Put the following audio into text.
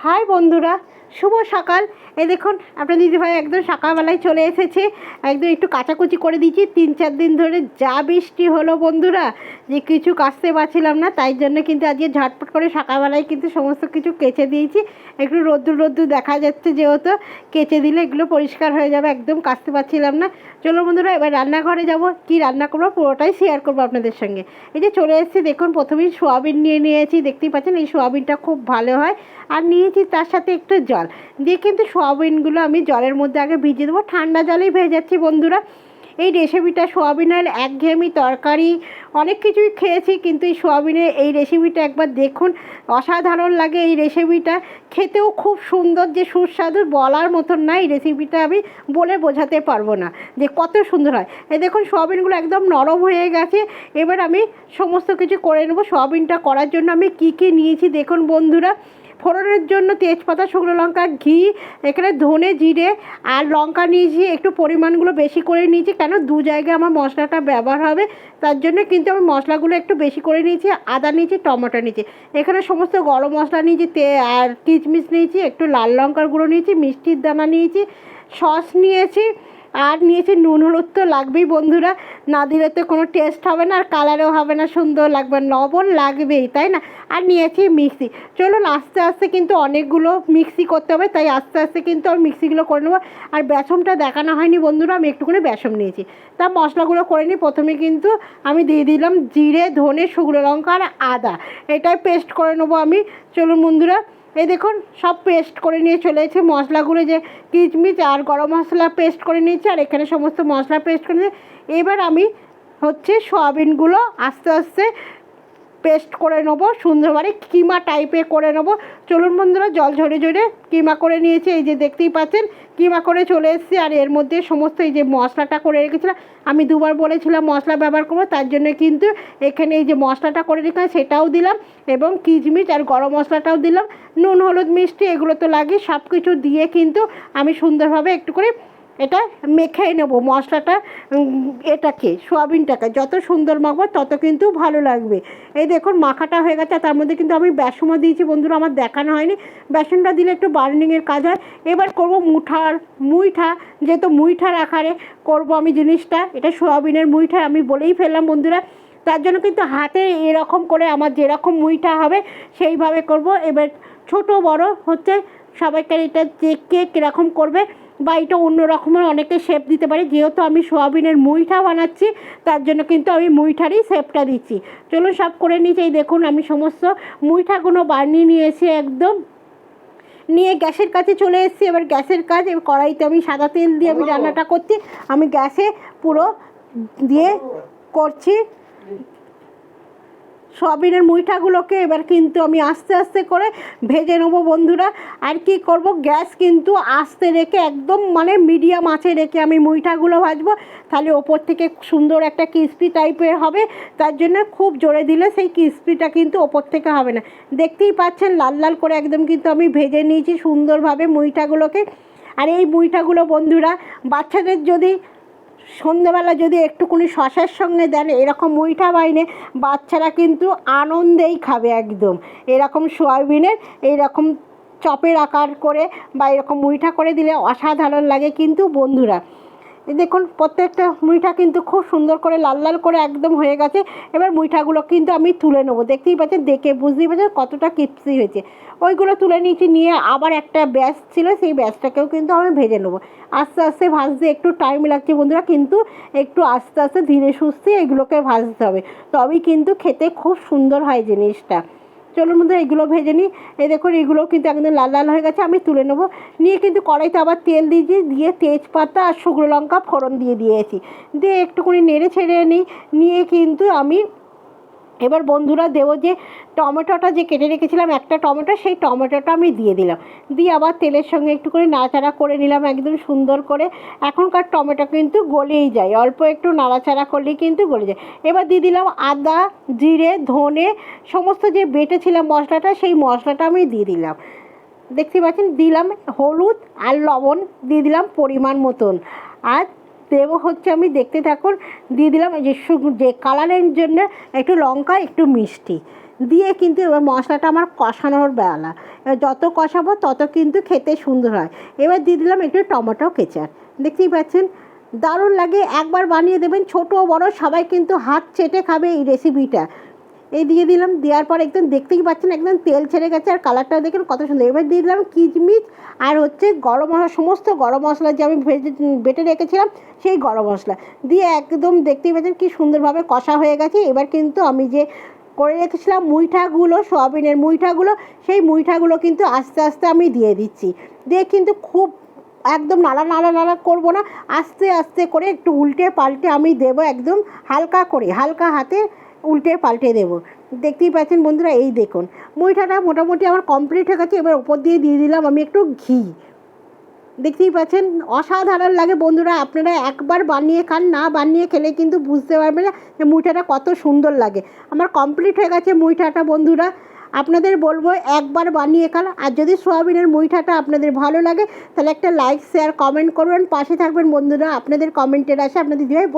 High বন্ধুরা শুভ সকাল। এই দেখুন, আপনার দিদিভাই একদম সকালবেলায় চলে এসেছে। একদম একটু কাচাকুচি করে দিয়েছি তিন চার দিন ধরে যা বৃষ্টি হলো বন্ধুরা, যে কিছু কাচতে পারছিলাম না, তাই জন্য কিন্তু আজকে ঝটপট করে সকালবেলায় কিন্তু সমস্ত কিছু কেচে দিয়েছি। একটু রোদ্দুর রোদ্দুর দেখা যাচ্ছে যেহেতু, কেচে দিলে এগুলো পরিষ্কার হয়ে যাবে, একদম কাচতে পারছিলাম না। চলো বন্ধুরা, এবার রান্নাঘরে যাব। কি রান্না করব পুরোটাই শেয়ার করব আপনাদের সঙ্গে। এই যে চলে এসেছি, দেখুন, প্রথমেই সোয়াবিন নিয়ে নিয়েছি। দেখতেই পাচ্ছেন, এই সোয়াবিনটা খুব ভালো হয়। আর নিয়েছি তার সাথে একটু জল। দিয়ে কিন্তু সোয়াবিনগুলো আমি জলের মধ্যে আগে ভিজিয়ে দেবো। ঠান্ডা জলেই ভেজাচ্ছি বন্ধুরা। এই রেসিপিটা সোয়াবিন সোয়াবিনের একঘেয়েমি তরকারি, অনেক কিছুই খেয়েছি, কিন্তু এই সোয়াবিনের এই রেসিপিটা একবার দেখুন। অসাধারণ লাগে এই রেসিপিটা। খেতেও খুব সুন্দর, যে সুস্বাদু বলার মতন না এই রেসিপিটা আমি বলে বোঝাতে পারব না, যে কত সুন্দর হয়। এই দেখুন, সোয়াবিনগুলো একদম নরম হয়ে গেছে। এবার আমি সমস্ত কিছু করে নেব। সোয়াবিনটা করার জন্য আমি কী কী নিয়েছি দেখুন বন্ধুরা। ফোড়নের জন্য তেজপাতা, শুকনো লঙ্কা, ঘি, এখানে ধনে জিরে আর লঙ্কা নিয়েছি। একটু পরিমাণগুলো বেশি করে নিয়েছি কেন? দু জায়গায় আমার মশলাটা ব্যবহার হবে। তার জন্য কিন্তু আমি মশলাগুলো একটু বেশি করে নিয়েছি। আদা নিয়েছি, টমেটো নিয়েছি। এখানে সমস্ত গরম মশলা নিয়েছি, তে আর কিচমিচ নিয়েছি, একটু লাল লঙ্কার গুঁড়ো নিয়েছি, মিষ্টির দানা নিয়েছি, সস নিয়েছি আর নিয়েছি নুন হলুদ তো লাগবেই বন্ধুরা। না দিলে তো কোনো টেস্ট হবে না, আর কালারও হবে না, সুন্দর লাগবে। লবণ লাগবেই, তাই না? আর নিয়েছি মিক্সি। চলুন আস্তে আস্তে কিন্তু অনেকগুলো মিক্সি করতে হবে, তাই আস্তে আস্তে কিন্তু আমি মিক্সিগুলো করে নেব। আর বেসনটা দেখানো হয়নি বন্ধুরা, আমি একটুখানি বেসন নিয়েছি। তা মশলাগুলো করে নিই, প্রথমে কিন্তু আমি দিয়ে দিলাম জিরে, ধনে, শুকনো লঙ্কা আর আদা। এটাই পেস্ট করে নেব আমি। চলুন বন্ধুরা এই দেখুন, সব পেস্ট করে নিয়ে চলে এসেছে। মশলাগুলো যে কিচমিচ আর গরম মশলা পেস্ট করে নিয়েছি, আর এখানে সমস্ত মশলা পেস্ট করে নিয়েছে। এবার আমি হচ্ছে সয়াবিনগুলো আস্তে আস্তে পেস্ট করে নেব, সুন্দরভাবে কিমা টাইপে করে নেব। চলুন বন্ধুরা, জল ঝরে ঝরে কিমা করে নিয়েছি, এই যে দেখতেই পাচ্ছেন, কিমা করে চলে এসেছি, আর এর মধ্যে সমস্ত এই যে মশলাটা করে রেখেছিলাম, আমি দুবার বলেছিলাম মশলা ব্যবহার করব, তার জন্য কিন্তু এখানে এই যে মশলাটা করে রেখে সেটাও দিলাম, এবং কিচমিচ আর গরম মশলাটাও দিলাম, নুন, হলুদ, মিষ্টি, এগুলো তো লাগে সব কিছু দিয়ে কিন্তু আমি সুন্দরভাবে একটু করে এটা মেখে নেব মশলাটা এটাকে, সোয়াবিনটাকে। যত সুন্দর মাখবো, তত কিন্তু ভালো লাগবে। এই দেখুন, মাখাটা হয়ে গেছে, তার মধ্যে কিন্তু আমি বেসনও দিয়েছি। বন্ধুরা, আমার দেখানো হয়নি। বেসনটা দিলে একটু বার্নিংয়ের কাজ হয়। এবার করব মুঠার, মুইঠা। যেহেতু মুইঠার আকারে করব আমি জিনিসটা, এটা সোয়াবিনের মুইঠা, আমি বলেই ফেললাম বন্ধুরা। তার জন্য কিন্তু হাতে এরকম করে আমার যেরকম মুইঠা হবে, সেইভাবে করব। এবার ছোট বড় হচ্ছে সবাইকে এটা কে কীরকম করবে বা এটা অন্য রকমের অনেকে শেপ দিতে পারে। যেহেতু আমি সোয়াবিনের মুইঠা বানাচ্ছি, তার জন্য কিন্তু আমি মুইঠারই শেপটা দিচ্ছি। চলুন সব করে নিয়েছি এই দেখুন আমি সমস্ত মুইঠাগুলো বানিয়ে নিয়েছি একদম। নিয়ে গ্যাসের কাছে চলে এসেছি। এবার গ্যাসের কাজ, এবার কড়াইতে আমি সাদা তেল দিয়ে আমি রান্নাটা করছি। আমি গ্যাসে পুরো দিয়ে করছি। সয়াবিনের মুইঠাগুলোকে এবার কিন্তু আমি আস্তে আস্তে করে ভেজে নেব বন্ধুরা। আর কি করব? গ্যাস কিন্তু আস্তে রেখে একদম মানে মিডিয়াম আঁচে রেখে আমি মুইঠাগুলো ভাজবো। তাহলে ওপর থেকে সুন্দর একটা ক্রিস্পি টাইপের হবে। তার জন্য খুব জোরে দিলে সেই ক্রিস্পিটা কিন্তু ওপর থেকে হবে না। দেখতেই পাচ্ছেন লাল লাল করে একদম কিন্তু আমি ভেজে নিয়েছি সুন্দরভাবে মুইঠাগুলোকে। আর এই মুইঠাগুলো বন্ধুরা, বাচ্চাদের যদি সন্ধ্যেবেলা যদি একটুকুনি শশার সঙ্গে দেন, এরকম মুইঠা বাইনে বাচ্চারা কিন্তু আনন্দেই খাবে একদম। এরকম সয়াবিনের এইরকম চপের আকার করে বা এরকম মুইঠা করে দিলে অসাধারণ লাগে কিন্তু বন্ধুরা। এই দেখুন, প্রত্যেকটা মুইঠা কিন্তু খুব সুন্দর করে, লাল লাল করে একদম হয়ে গেছে। এবার মুইঠাগুলো কিন্তু আমি তুলে নেব। দেখতেই পাচ্ছেন, দেখে বুঝতেই পারছেন কতটা কিপসি হয়েছে। ওইগুলো তুলে নিয়েছি, নিয়ে আবার একটা ব্যাস ছিল, সেই ব্যাসটাকেও কিন্তু আমি ভেজে নেব। আস্তে আস্তে ভাজতে একটু টাইম লাগছে বন্ধুরা, কিন্তু একটু আস্তে আস্তে ধীরে সুস্থে এগুলোকে ভাজতে হবে। তবেই কিন্তু খেতে খুব সুন্দর হয় জিনিসটা। চলুন মধ্যে এগুলো ভেজে নিই। এই দেখুন, এগুলো কিন্তু একদম লাল লাল হয়ে গেছে, আমি তুলে নেব। নিয়ে কিন্তু কড়াইতে আবার তেল দিয়েছি, দিয়ে তেজপাতা আর শুকনো লঙ্কা ফোড়ন দিয়ে দিয়েছি। দিয়ে একটুখানি নেড়ে ছেড়ে নিই। নিয়ে কিন্তু আমি এবার বন্ধুরা দেবো যে টমেটোটা যে কেটে রেখেছিলাম, একটা টমেটো, সেই টমেটোটা আমি দিয়ে দিলাম। দিয়ে আবার তেলের সঙ্গে একটু করে নাড়াচাড়া করে নিলাম একদম সুন্দর করে। এখনকার টমেটো কিন্তু গলেই যায়, অল্প একটু নাড়াচাড়া করলেই কিন্তু গলে যায়। এবার দিয়ে দিলাম আদা, জিরে, ধনে, সমস্ত যে বেটেছিলাম মশলাটা, সেই মশলাটা আমি দিয়ে দিলাম। দেখতে পাচ্ছেন, দিলাম হলুদ আর লবণ, দিয়ে দিলাম পরিমাণ মতন। আর দেবো হচ্ছে আমি, দেখতে থাকুন, দিয়ে দিলাম এই যে যে কালারের জন্য একটু লঙ্কা, একটু মিষ্টি। দিয়ে কিন্তু এবার মশলাটা আমার কষানোর বেলা। যত কষাবো তত কিন্তু খেতে সুন্দর হয়। এবার দিয়ে দিলাম একটু টমেটো কেচার দেখতেই পাচ্ছেন? দারুণ লাগে। একবার বানিয়ে দেবেন, ছোট বড়, সবাই কিন্তু হাত চেটে খাবে এই রেসিপিটা এই দিয়ে দিলাম, দেওয়ার পর একদম দেখতেই পাচ্ছেন, একদম তেল ছেড়ে গেছে আর কালারটা দেখেন কত সুন্দর। এবার দিয়ে দিলাম কিচমিচ আর হচ্ছে গরম মশলা, সমস্ত গরম মশলা যে আমি ভেজে, বেটে রেখেছিলাম সেই গরম মশলা। দিয়ে একদম দেখতেই পাচ্ছেন কি সুন্দরভাবে কষা হয়ে গেছে। এবার কিন্তু আমি যে করে রেখেছিলাম মুইঠাগুলো, সোয়াবিনের মুইঠাগুলো, সেই মুইঠাগুলো কিন্তু আস্তে আস্তে আমি দিয়ে দিচ্ছি। দিয়ে কিন্তু খুব একদম নাড়া নাড়া নাড়া করব না, আস্তে আস্তে করে একটু উল্টে পাল্টে আমি দেবো একদম হালকা করে, হালকা হাতে উল্টে পাল্টে দেবো। দেখতেই পাচ্ছেন বন্ধুরা, এই দেখুন। মুইঠাটা মোটামুটি আমার কমপ্লিট হয়ে গেছে, এবার ওপর দিয়ে দিয়ে দিলাম আমি একটু ঘি। দেখতেই পাচ্ছেন, অসাধারণ লাগে বন্ধুরা, আপনারা একবার বানিয়ে খান, না বানিয়ে খেলে কিন্তু বুঝতে পারবেন না যে মুইঠাটা কত সুন্দর লাগে। আমার কমপ্লিট হয়ে গেছে মুইঠাটা বন্ধুরা, আপনাদের বলব একবার বানিয়ে খান, আর যদি সোয়াবিনের মুইঠাটা আপনাদের ভালো লাগে, তাহলে একটা লাইক শেয়ার কমেন্ট করবেন, পাশে থাকবেন বন্ধুরা, আপনাদের কমেন্টের আসে আপনাদের বসে